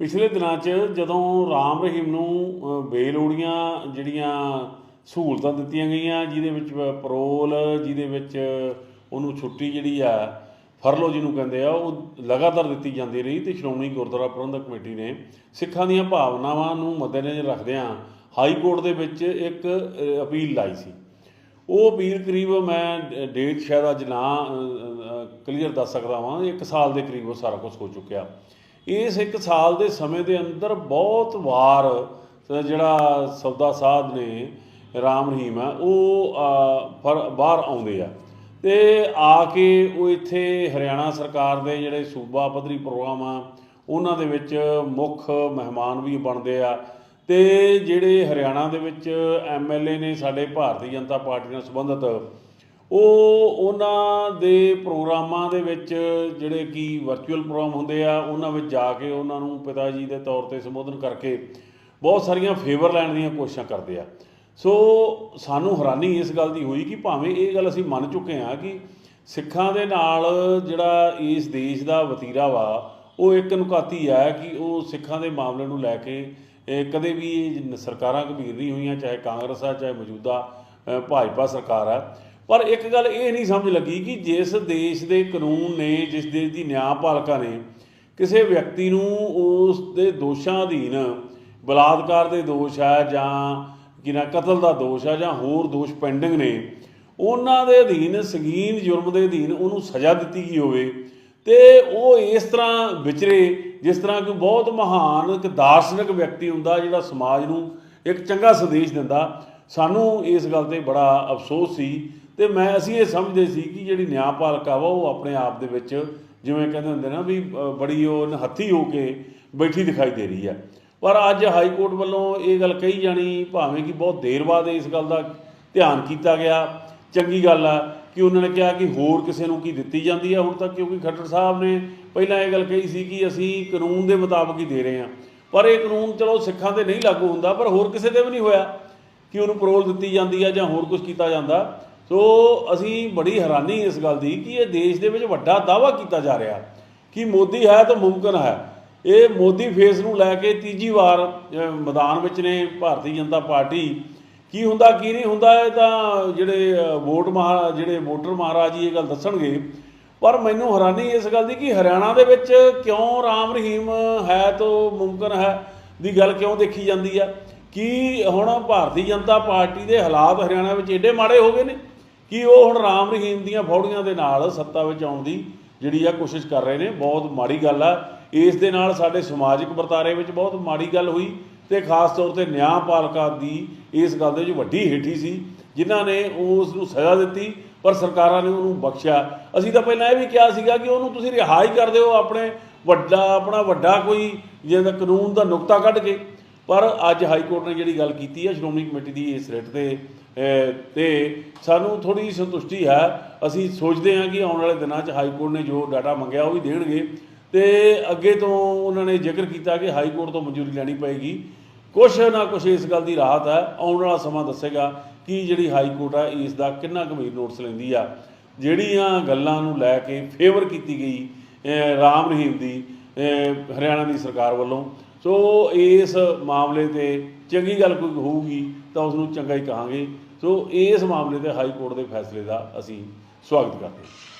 ਪਿਛਲੇ ਦਿਨਾਂ 'ਚ ਜਦੋਂ ਰਾਮ ਰਹੀਮ ਨੂੰ ਬੇਲੋੜੀਆਂ ਜਿਹੜੀਆਂ ਸਹੂਲਤਾਂ ਦਿੱਤੀਆਂ ਗਈਆਂ, ਜਿਹਦੇ ਵਿੱਚ ਪਰੋਲ ਜਿਹਦੇ ਵਿੱਚ ਉਹਨੂੰ ਛੁੱਟੀ ਜਿਹੜੀ ਆ, ਫਰਲੋ ਜਿਹਨੂੰ ਕਹਿੰਦੇ ਆ, ਉਹ ਲਗਾਤਾਰ ਦਿੱਤੀ ਜਾਂਦੀ ਰਹੀ ਤੇ ਸ਼੍ਰੋਮਣੀ ਗੁਰਦੁਆਰਾ ਪ੍ਰਬੰਧਕ ਕਮੇਟੀ ਨੇ ਸਿੱਖਾਂ ਦੀਆਂ ਭਾਵਨਾਵਾਂ ਨੂੰ ਮੱਦੇਨਜ਼ਰ ਰੱਖਦਿਆਂ ਹਾਈ ਕੋਰਟ ਦੇ ਵਿੱਚ ਇੱਕ ਅਪੀਲ ਲਾਈ ਸੀ। ਉਹ ਅਪੀਲ ਕਰੀਬ ਮੈਂ ਡੇਟ ਸ਼ਾਇਦ ਅੱਜ ਨਾ ਕਲੀਅਰ ਦੱਸ ਸਕਦਾ ਹਾਂ ਇੱਕ ਸਾਲ ਦੇ ਕਰੀਬ ਉਹ ਸਾਰਾ ਕੁਝ ਹੋ ਚੁੱਕਿਆ। ਇਸ ਇੱਕ ਸਾਲ ਦੇ ਸਮੇਂ ਦੇ ਅੰਦਰ ਬਹੁਤ ਵਾਰ ਜਿਹੜਾ ਸੌਦਾ ਸਾਧ ਨੇ, ਰਾਮ ਰਹੀਮ ਹੈ, ਉਹ ਫਰ, ਬਾਹਰ ਆਉਂਦੇ ਆ। ਤੇ ਆ ਕੇ ਉਹ ਇੱਥੇ ਹਰਿਆਣਾ ਸਰਕਾਰ ਦੇ ਜਿਹੜੇ ਸੂਬਾ ਪੱਧਰੀ ਪ੍ਰੋਗਰਾਮ ਆ, ਉਹਨਾਂ ਦੇ ਵਿੱਚ ਮੁੱਖ ਮਹਿਮਾਨ ਵੀ ਬਣਦੇ ਆ। ਤੇ ਜਿਹੜੇ ਹਰਿਆਣਾ ਦੇ ਵਿੱਚ ਐਮਐਲਏ ਨੇ ਸਾਡੇ ਭਾਰਤੀ ਜਨਤਾ ਪਾਰਟੀ ਨਾਲ ਸੰਬੰਧਿਤ ਉਹ ਉਹਨਾਂ ਦੇ ਪ੍ਰੋਗਰਾਮਾਂ ਦੇ ਵਿੱਚ ਜਿਹੜੇ ਕਿ ਵਰਚੁਅਲ ਪ੍ਰੋਗਰਾਮ ਹੁੰਦੇ ਆ, ਉਹਨਾਂ ਵਿੱਚ ਜਾ ਕੇ ਉਹਨਾਂ ਨੂੰ ਪਿਤਾ ਜੀ ਦੇ ਤੌਰ ਤੇ ਸੰਬੋਧਨ ਕਰਕੇ ਬਹੁਤ ਸਾਰੀਆਂ ਫੇਵਰ ਲੈਣ ਦੀਆਂ ਕੋਸ਼ਿਸ਼ਾਂ ਕਰਦੇ ਆ। ਸੋ ਸਾਨੂੰ ਹੈਰਾਨੀ ਇਸ ਗੱਲ ਦੀ ਹੋਈ ਕਿ ਭਾਵੇਂ ਇਹ ਗੱਲ ਅਸੀਂ ਮੰਨ ਚੁੱਕੇ ਹਾਂ ਕਿ ਸਿੱਖਾਂ ਦੇ ਨਾਲ ਜਿਹੜਾ ਇਸ ਦੇਸ਼ ਦਾ ਵਤੀਰਾ ਵਾ, ਉਹ ਇੱਕ ਨੁਕਾਤੀ ਆ ਕਿ ਉਹ ਸਿੱਖਾਂ ਦੇ ਮਾਮਲੇ ਨੂੰ ਲੈ ਕੇ ਕਦੇ ਵੀ ਇਹ ਸਰਕਾਰਾਂ ਗੰਭੀਰ ਨਹੀਂ ਹੋਈਆਂ, ਚਾਹੇ ਕਾਂਗਰਸ ਆ, ਚਾਹੇ ਮੌਜੂਦਾ ਭਾਜਪਾ ਸਰਕਾਰ ਆ। ਪਰ ਇੱਕ ਗੱਲ ਇਹ ਨਹੀਂ ਸਮਝ ਲੱਗੀ ਕਿ ਜਿਸ ਦੇਸ਼ ਦੇ ਕਾਨੂੰਨ ਨੇ, ਜਿਸ ਦੇਸ਼ ਦੀ ਨਿਆਂਪਾਲਿਕਾ ਨੇ, ਕਿਸੇ ਵਿਅਕਤੀ ਨੂੰ ਉਸ ਦੇ ਦੋਸ਼ਾਂ ਅਧੀਨ ਬਲਾਤਕਾਰ ਦੇ ਦੋਸ਼ ਆ ਜਾਂ ਕਿਨਾ ਕਤਲ ਦਾ ਦੋਸ਼ ਆ ਜਾਂ ਹੋਰ ਦੋਸ਼ ਪੈਂਡਿੰਗ ਨੇ, ਉਹਨਾਂ ਦੇ ਅਧੀਨ, ਸੰਗੀਨ ਜੁਰਮ ਦੇ ਅਧੀਨ ਉਹਨੂੰ ਸਜ਼ਾ ਦਿੱਤੀ ਗਈ ਹੋਵੇ। ਤੇ ਉਹ ਇਸ ਤਰ੍ਹਾਂ ਵਿਚਰੇ, ਜਿਸ ਤਰ੍ਹਾਂ ਕਿ ਬਹੁਤ ਮਹਾਨ, ਇੱਕ ਦਾਰਸ਼ਨਿਕ ਵਿਅਕਤੀ ਹੁੰਦਾ ਜਿਹੜਾ ਸਮਾਜ ਨੂੰ ਇੱਕ ਚੰਗਾ ਸੰਦੇਸ਼ ਦਿੰਦਾ ਸਾਨੂੰ ਇਸ ਗੱਲ ਤੇ ਬੜਾ ਅਫਸੋਸ ਸੀ ਤੇ ਮੈਂ ਅਸੀਂ ਇਹ ਸਮਝਦੇ ਸੀ ਕਿ ਜਿਹੜੀ ਨਿਆਂਪਾਲਿਕਾ ਵਾ ਉਹ ਆਪਣੇ ਆਪ ਦੇ ਵਿੱਚ ਜਿਵੇਂ ਕਹਿੰਦੇ ਹੁੰਦੇ ਨਾ ਵੀ ਬੜੀ ਉਹ ਹੱਥੀ ਹੋ ਕੇ ਬੈਠੀ ਦਿਖਾਈ ਦੇ ਰਹੀ ਹੈ ਪਰ ਅੱਜ ਹਾਈ ਕੋਰਟ ਵੱਲੋਂ ਇਹ ਗੱਲ ਕਹੀ ਜਾਣੀ, ਭਾਵੇਂ ਕਿ ਬਹੁਤ ਦੇਰ ਬਾਅਦ ਇਸ ਗੱਲ ਦਾ ਧਿਆਨ ਕੀਤਾ ਗਿਆ। ਚੰਗੀ ਗੱਲ ਆ ਕਿ ਉਹਨਾਂ ਨੇ ਕਿਹਾ ਕਿ ਹੋਰ ਕਿਸੇ ਨੂੰ ਕੀ ਦਿੱਤੀ ਜਾਂਦੀ ਹੈ ਹੁਣ ਤੱਕ ਕਿਉਂਕਿ ਖੱਟਰ ਸਾਹਿਬ ਨੇ ਪਹਿਲਾਂ ਇਹ ਗੱਲ ਕਹੀ ਸੀ ਕਿ ਅਸੀਂ ਕਾਨੂੰਨ ਦੇ ਮੁਤਾਬਕ ਹੀ ਦੇ ਰਹੇ ਹਾਂ। ਪਰ ਇਹ ਕਾਨੂੰਨ ਚਲੋ ਸਿੱਖਾਂ ਤੇ ਨਹੀਂ ਲਾਗੂ ਹੁੰਦਾ, ਪਰ ਹੋਰ ਕਿਸੇ ਤੇ ਵੀ ਨਹੀਂ ਹੋਇਆ। ਕਿ ਉਹਨੂੰ ਪਰੋਲ ਦਿੱਤੀ ਜਾਂਦੀ ਹੈ ਜਾਂ ਹੋਰ ਕੁਝ ਕੀਤਾ ਜਾਂਦਾ। ਸੋ ਅਸੀਂ ਬੜੀ ਹੈਰਾਨੀ ਇਸ ਗੱਲ ਦੀ ਕਿ ਇਹ ਦੇਸ਼ ਦੇ ਵਿੱਚ ਵੱਡਾ ਦਾਵਾ ਕੀਤਾ ਜਾ ਰਿਹਾ ਕਿ ਮੋਦੀ ਹੈ ਤਾਂ ਮੁਮਕਨ ਹੈ। ਇਹ ਮੋਦੀ ਫੇਸ ਨੂੰ ਲੈ ਕੇ ਤੀਜੀ ਵਾਰ ਮੈਦਾਨ ਵਿੱਚ ਨੇ ਭਾਰਤੀ ਜਨਤਾ ਪਾਰਟੀ। ਕੀ ਹੁੰਦਾ, ਕੀ ਨਹੀਂ ਹੁੰਦਾ, ਇਹ ਤਾਂ ਜਿਹੜੇ ਵੋਟ ਮਹਾ, ਜਿਹੜੇ ਵੋਟਰ ਮਹਾਰਾਜ ਜੀ ਇਹ ਗੱਲ ਦੱਸਣਗੇ। ਪਰ ਮੈਨੂੰ ਹੈਰਾਨੀ ਇਸ ਗੱਲ ਦੀ ਕਿ ਹਰਿਆਣਾ ਦੇ ਵਿੱਚ ਕਿਉਂ ਰਾਮ ਰਹੀਮ ਹੈ ਤਾਂ ਮੁਮਕਨ ਹੈ ਦੀ ਗੱਲ ਕਿਉਂ ਦੇਖੀ ਜਾਂਦੀ ਆ? ਕਿ ਹੁਣ ਭਾਰਤੀ ਜਨਤਾ ਪਾਰਟੀ ਦੇ ਹਾਲਾਤ ਹਰਿਆਣਾ ਵਿੱਚ ਏਡੇ ਮਾੜੇ ਹੋ ਗਏ ਨੇ? ਕਿ ਉਹ ਹੁਣ ਰਾਮ ਰਹੀਮ ਦੀਆਂ ਫੌੜੀਆਂ ਦੇ ਨਾਲ ਸੱਤਾ ਵਿੱਚ ਆਉਣ ਦੀ ਜਿਹੜੀ ਆ ਕੋਸ਼ਿਸ਼ ਕਰ ਰਹੇ ਨੇ? ਬਹੁਤ ਮਾੜੀ ਗੱਲ ਆ। ਇਸ ਦੇ ਨਾਲ ਸਾਡੇ ਸਮਾਜਿਕ ਵਰਤਾਰੇ ਵਿੱਚ ਬਹੁਤ ਮਾੜੀ ਗੱਲ ਹੋਈ ਤੇ ਖਾਸ ਤੌਰ ਤੇ ਨਿਆਂ ਨਿਆਂਪਾਲਿਕਾ ਦੀ ਇਸ ਗੱਲ ਦੇ ਵਿੱਚ ਵੱਡੀ ਹੇਠੀ ਸੀ, ਜਿਨ੍ਹਾਂ ਨੇ ਉਸ ਨੂੰ ਸਜ਼ਾ ਦਿੱਤੀ, ਪਰ ਸਰਕਾਰਾਂ ਨੇ ਉਹਨੂੰ ਬਖਸ਼ਿਆ। ਅਸੀਂ ਤਾਂ ਪਹਿਲਾਂ ਇਹ ਵੀ ਕਿਹਾ ਸੀਗਾ ਕਿ ਉਹਨੂੰ ਤੁਸੀਂ ਰਿਹਾ ਹੀ ਕਰ ਦਿਓ, ਆਪਣੇ ਵੱਡਾ ਆਪਣਾ ਵੱਡਾ ਕੋਈ ਜਿਹਦਾ ਕਾਨੂੰਨ ਦਾ ਨੁਕਤਾ ਕੱਢ ਕੇ। ਪਰ ਅੱਜ ਹਾਈ ਕੋਰਟ ਨੇ ਜਿਹੜੀ ਗੱਲ ਕੀਤੀ ਹੈ ਸ਼੍ਰੋਮਣੀ ਕਮੇਟੀ ਦੀ ਇਸ ਰਿਟ ਤੇ ਅਹ, ਤੇ ਸਾਨੂੰ ਥੋੜੀ ਸੰਤੁਸ਼ਟੀ ਹੈ। ਅਸੀਂ ਸੋਚਦੇ ਹਾਂ ਕਿ ਆਉਣ ਵਾਲੇ ਦਿਨਾਂ 'ਚ ਹਾਈ ਕੋਰਟ ਨੇ ਜੋ ਡਾਟਾ ਮੰਗਿਆ ਉਹ ਵੀ ਦੇਣਗੇ। ਤੇ ਅੱਗੇ ਤੋਂ ਉਹਨਾਂ ਨੇ ਜ਼ਿਕਰ ਕੀਤਾ ਕਿ ਹਾਈ ਕੋਰਟ ਤੋਂ ਮਨਜ਼ੂਰੀ ਲੈਣੀ ਪਏਗੀ। ਕੁਛ ਨਾ ਕੁਛ ਇਸ ਗੱਲ ਦੀ ਰਾਹਤ ਹੈ। ਆਉਣ ਵਾਲਾ ਸਮਾਂ ਦੱਸੇਗਾ ਕਿ ਜਿਹੜੀ ਹਾਈ ਕੋਰਟ ਆ ਇਸ ਦਾ ਕਿੰਨਾ ਗੰਭੀਰ ਨੋਟਿਸ ਲੈਂਦੀ ਆ। ਜਿਹੜੀਆਂ ਗੱਲਾਂ ਨੂੰ ਲੈ ਕੇ ਫੇਵਰ ਕੀਤੀ ਗਈ ਰਾਮ ਰਹੀਮ ਦੀ ਹਰਿਆਣਾ ਦੀ ਸਰਕਾਰ ਵੱਲੋਂ। ਸੋ ਇਸ ਮਾਮਲੇ ਤੇ ਚੰਗੀ ਗੱਲ ਕੋਈ ਹੋਊਗੀ ਤਾਂ ਉਸ ਨੂੰ ਚੰਗਾ ਹੀ ਕਹਾਂਗੇ। ਸੋ ਇਸ ਮਾਮਲੇ ਤੇ ਹਾਈ ਕੋਰਟ ਦੇ ਫੈਸਲੇ ਦਾ ਅਸੀਂ ਸਵਾਗਤ ਕਰਦੇ ਹਾਂ।